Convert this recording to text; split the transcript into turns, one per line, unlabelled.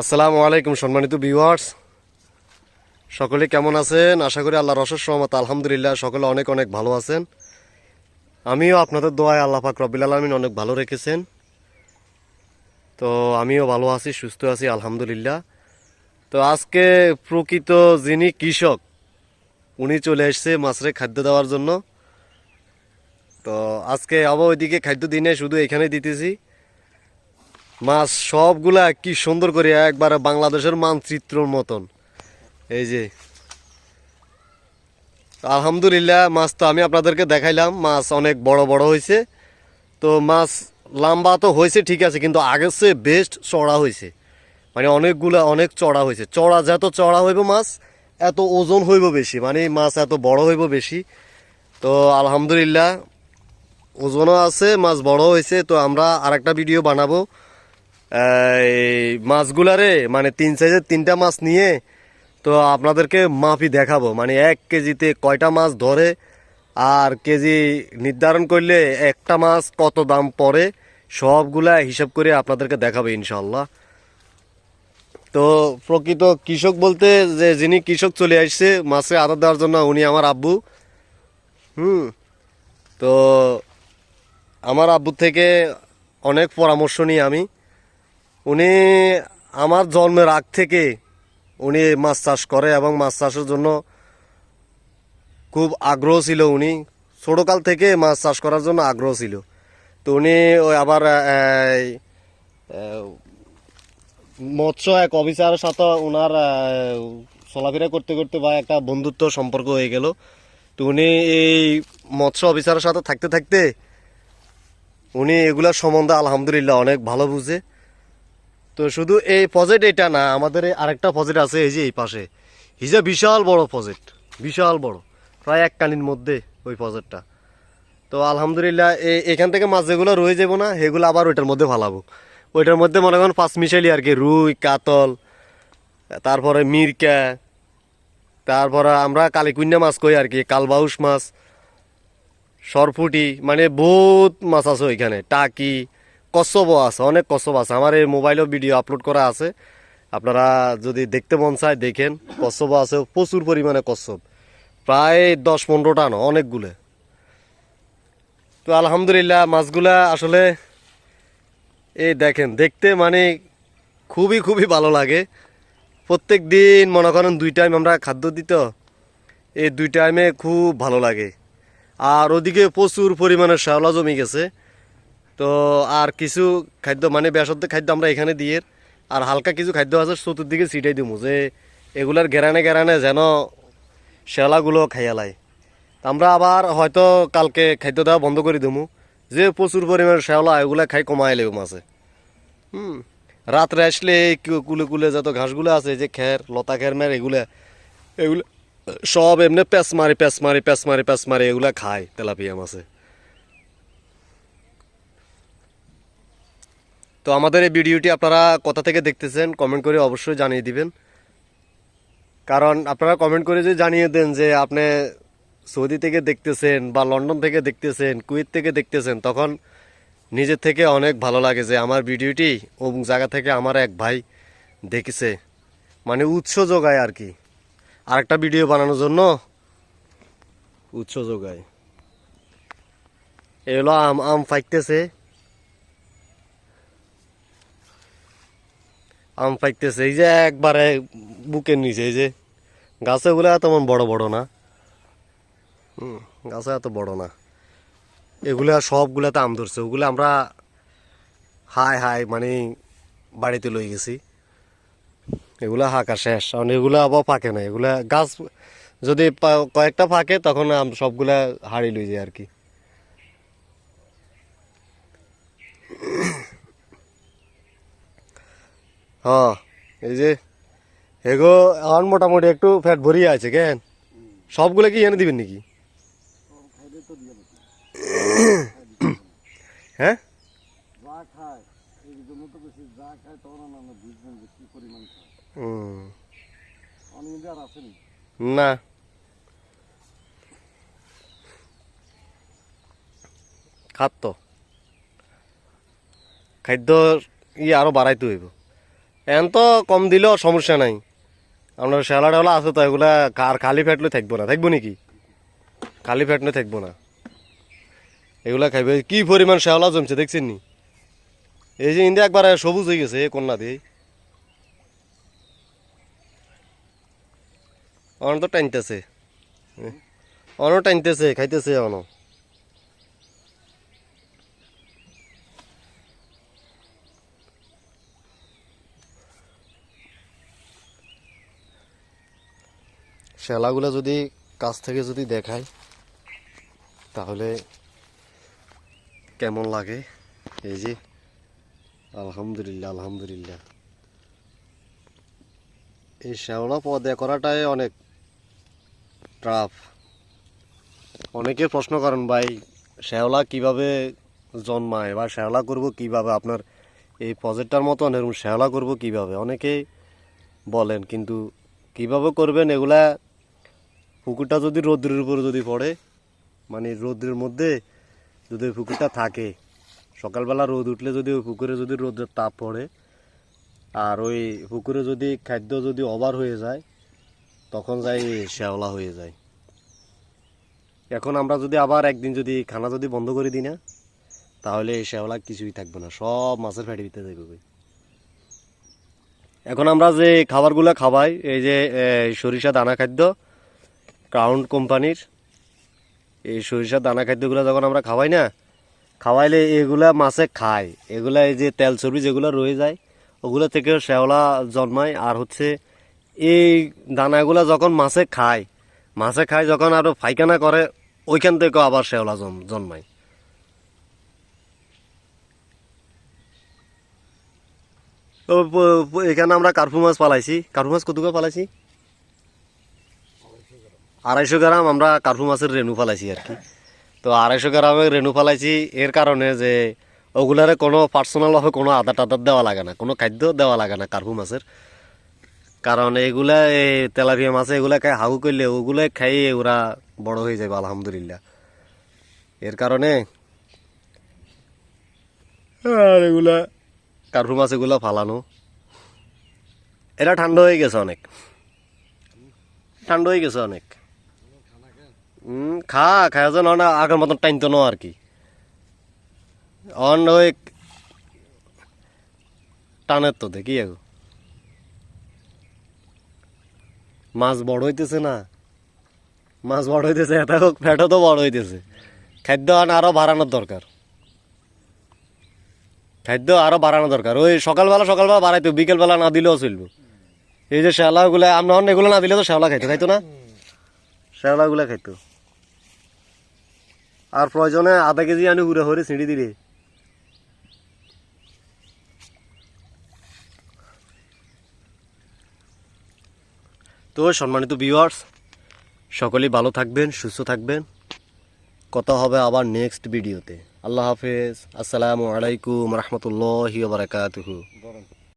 আসসালামু আলাইকুম সম্মানিত ভিউয়ার্স। সকলে কেমন আছেন? আশা করি আল্লাহ রসের সহমত আলহামদুলিল্লাহ, সকলে অনেক অনেক ভালো আছেন। আমিও আপনাদের দোয়ায় আল্লাহ পাক রব্বিল আলমিন অনেক ভালো রেখেছেন। তো আমিও ভালো আছি, সুস্থ আছি, আলহামদুলিল্লাহ। তো আজকে প্রকৃত যিনি কৃষক, উনি চলে এসছে মাছরে খাদ্য দেওয়ার জন্য। তো আজকে আবার ওইদিকে খাদ্য দিনে শুধু এখানে দিতেছি। মাছ সবগুলা কি সুন্দর করে একবারে বাংলাদেশের মানচিত্রর মতন। এই যে। আলহামদুলিল্লাহ, মাছ তো আমি আপনাদেরকে দেখাইলাম, মাছ অনেক বড় বড় হয়েছে। তো মাছ লম্বা তো হয়েছে, ঠিক আছে, কিন্তু আগের চেয়ে বেস্ট চড়া হয়েছে। মানে অনেকগুলা, অনেক চড়া হয়েছে। চড়া যত চড়া হইব মাছ, এত ওজন হইব বেশি। মানে মাছ এত বড় হইব বেশি। তো আলহামদুলিল্লাহ, ওজনও আছে, মাছ বড় হয়েছে। তো আমরা আরেকটা ভিডিও বানাবো। মাছগুলারে মানে তিন সাইজের তিনটা মাছ নিয়ে, তো আপনাদেরকে মাপি দেখাবো। মানে এক কেজিতে কয়টা মাছ ধরে, আর কেজি নির্ধারণ করলে একটা মাছ কত দাম পড়ে, সবগুলা হিসাব করে আপনাদেরকে দেখাবো ইনশাল্লাহ তো প্রকৃত কৃষক বলতে যে যিনি কৃষক চলে আসছে, মাছে আদর দেওয়ার জন্য উনি আমার আব্বু। হুম, তো আমার আব্বুর থেকে অনেক পরামর্শ নিই আমি। উনি আমার জন্মের আগ থেকে উনি মাছ চাষ করে এবং মাছ চাষের জন্য খুব আগ্রহ ছিল উনি। ছোটোকাল থেকে মাছ চাষ করার জন্য আগ্রহ ছিল। তো উনি ওই আবার মৎস্য এক অফিসারের সাথে ওনার চলাফেরা করতে করতে বা একটা বন্ধুত্ব সম্পর্ক হয়ে গেল। তো উনি এই মৎস্য অফিসারের সাথে থাকতে থাকতে উনি এগুলার সম্বন্ধে আলহামদুলিল্লাহ অনেক ভালো বুঝে। তো শুধু এই প্রজেক্ট এটা না, আমাদের আরেকটা প্রজেক্ট আছে এই যে এই পাশে। হিজা বিশাল বড় প্রজেক্ট বিশাল বড়। প্রায় এক কানির মধ্যে ওই প্রজেক্টটা তো আলহামদুলিল্লাহ এখান থেকে মাছ যেগুলো রয়ে যাব না, সেগুলো আবার ওইটার মধ্যে ফালাবো। ওইটার মধ্যে মনে করেন পাঁচ মিশালি আর কি, রুই, কাতল, তারপরে মিরকা, তারপরে আমরা কালিকুন্যা মাছ কই আর কি, কালবাউস মাছ সরফুটি মানে বহুত মাছ আছে ওইখানে, টাকি কচ্ছপও আছে, অনেক কচ্ছপ আছে। আমার এই মোবাইলেও ভিডিও আপলোড করা আছে। আপনারা যদি দেখতে মন চায় দেখেন কচ্ছপও আছে, প্রচুর পরিমাণে কচ্ছপ প্রায় দশ পনেরোটা না, অনেকগুলো। তো আলহামদুলিল্লাহ, মাছগুলা আসলে এই দেখেন, দেখতে মানে খুবই খুবই ভালো লাগে। প্রত্যেক দিন মনে করেন দুই টাইম আমরা খাদ্য দিত এই দুই টাইমে খুব ভালো লাগে। আর ওদিকে প্রচুর পরিমাণে শ্যাওলা জমি গেছে। তো আর কিছু খাদ্য মানে বেসরতে খাদ্য আমরা এখানে দিয়ে আর হালকা কিছু খাদ্য আছে, চতুর্দিকে ছিটাই দিমু, যে এগুলার গেরানে গেরানে যেন শ্যাওলাগুলো খাইয়ালাই আমরা আবার হয়তো কালকে খাদ্য দেওয়া বন্ধ করে দেবো যে প্রচুর পরিমাণে শ্যাওলা এগুলা খাই কমাই লেবে মাছে। হুম, রাত্রে আসলে এই কুলে কুলে যত ঘাসগুলো আছে যে খের, লতা খের, মের, এগুলা, এগুলো সব এমনি প্যাঁচ মারি প্যাঁচ মারি প্যাঁচ মারি প্যাঁচ মারি এগুলা খায় তেলাপিয়া মাছে। তো আমাদের এই ভিডিওটি আপনারা কোথা থেকে দেখতেছেন কমেন্ট করে অবশ্যই জানিয়ে দিবেন। কারণ আপনারা কমেন্ট করে যদি জানিয়ে দেন যে আপনি সৌদি থেকে দেখতেছেন বা লন্ডন থেকে দেখতেছেন, কুয়েত থেকে দেখতেছেন, তখন নিজের থেকে অনেক ভালো লাগে যে আমার ভিডিওটি অমুক জায়গা থেকে আমার এক ভাই দেখেছে। মানে উৎস যোগায় আর কি। আরেকটা ভিডিও বানানোর জন্য উৎস যোগায়। এগুলো আম আম ফাইতেছে আম ফাইতেছে এই যে একবারে বুকের নিচে, এই যে গাছগুলো তেমন বড় বড় না। হুম, গাছে এত বড় না। এগুলা সবগুলাতে আম ধরছে। ওগুলো আমরা হাই হাই মানে বাড়িতে লই গেছি। এগুলা হাঁকা শেষ। কারণ এগুলো আবার ফাঁকে না এগুলা গাছ যদি কয়েকটা ফাঁকে, তখন আম সবগুলা হাড়ি লই যায় আর কি। হ্যাঁ এই যে, এগো, এখন মোটামুটি একটু ফ্যাট ভরিয়ে আছে, কেন? সবগুলো কি এনে দিবেন নাকি? হ্যাঁ? না। খাদ্য। খাদ্য ই আরও বাড়াইতে হইব। এখন তো কম দিলেও সমস্যা নাই। আপনার শ্যাওলা টেওলা আছে তো, এগুলা আর খালি ফ্যাটলে থাকব না। থাকব নাকি? খালি ফ্যাটলে থাকব না। এগুলা খাইবে কি পরিমাণ শ্যাওলা জমছে দেখছেন নি? এই যে ইন্ডিয়া একবার সবুজ হয়ে গেছে কন্যা দিয়ে অন তো টানতেছে অন টানতেছে খাইতেছে অন শ্যালাগুলো যদি কাছ থেকে যদি দেখাই, তাহলে কেমন লাগে? এই যে, আলহামদুলিল্লাহ আলহামদুলিল্লাহ। এই শ্যাওলা পদে করাটাই অনেক টাফ অনেকে প্রশ্ন করেন, ভাই, শ্যাওলা কীভাবে জন্মায় বা শ্যাওলা করব কীভাবে? আপনার এই প্রজেক্টটার মতন এরকম শ্যাওলা করব কীভাবে? অনেকেই বলেন, কিন্তু কীভাবে করবেন এগুলা পুকুরটা যদি রৌদ্রের উপরে যদি পড়ে মানে রৌদ্রের মধ্যে যদি ওই পুকুরটা থাকে, সকালবেলা রোদ উঠলে যদি ওই পুকুরে যদি রোদের তাপ পড়ে, আর ওই পুকুরে যদি খাদ্য যদি ওভার হয়ে যায়, তখন যাই শ্যাওলা হয়ে যায়। এখন আমরা যদি আবার একদিন যদি খানা যদি বন্ধ করে দিই না, তাহলে শ্যাওলা কিছুই থাকবে না, সব মাছের ফ্যাটি ভিতরে থাকবে এখন আমরা যে খাবারগুলো খাওয়াই এই যে সরিষা দানা খাদ্য ক্রাউন কোম্পানির এই সরিষা দানা খাদ্যগুলো যখন আমরা খাওয়াই না, খাওয়াইলে এগুলা মাছে খায়। এগুলা এই যে তেল চর্বি যেগুলো রয়ে যায়, ওগুলো থেকে শ্যাওলা জন্মায়। আর হচ্ছে এই দানাগুলো যখন মাছে খায় মাছে খায় যখন আরও পায়খানা করে, ওইখান থেকেও আবার শ্যাওলা জন্ম- জন্মায়। তো এখানে আমরা কার্পু মাছ পালাইছি। কার্পু মাছ কতগুলো পালাইছি? আড়াইশো গ্রাম আমরা কার্পু মাছের রেণু ফালাইছি আর কি। তো আড়াইশো গ্রামের রেণু ফালাইছি, এর কারণে যে ওগুলারে কোনো পার্সোনালভাবে কোনো আদার টাদার দেওয়া লাগে না, কোনো খাদ্য দেওয়া লাগে না কার্পু মাছের। কারণ এগুলা এই তেলাপিয়া মাছে এগুলা খাই হাগু করলে ওগুলো খাইয়ে ওরা বড় হয়ে যাবে আলহামদুলিল্লাহ। এর কারণে আর এগুলা কার্পু মাছ এগুলা ফালানো। এটা ঠান্ডা হয়ে গেছে অনেক। ঠান্ডা হয়ে গেছে অনেক। খা খাওয়া যেন না আগের মতন টাইনতো না আর কি। অন ওই টানের তো দেখি আগো। মাছ বড় হইতেছে না। মাছ বড় হইতেছে, এটা হোক, ফ্যাটও তো বড় হইতেছে। খাদ্য আন আরও বাড়ানোর দরকার। খাদ্য আরও বাড়ানো দরকার। ওই সকালবেলা সকালবেলা বাড়াইতো, বিকেলবেলা না দিলেও চলবো। এই যে শ্যাওলাগুলো আমরা অন্য এগুলো না দিলে তো শ্যাওলা খাইতো খাইতো না? শ্যাওলাগুলো খাইতো। আর প্রয়োজনে আধা কেজি আনি হুড়ে হরে ছিঁড়ি দিলে তো সম্মানিত ভিউয়ার্স সকলেই ভালো থাকবেন, সুস্থ থাকবেন। কথা হবে আবার নেক্সট ভিডিওতে আল্লাহ হাফেজ। আসসালামু আলাইকুম রহমতুল্লাহি বারাকাতুহু।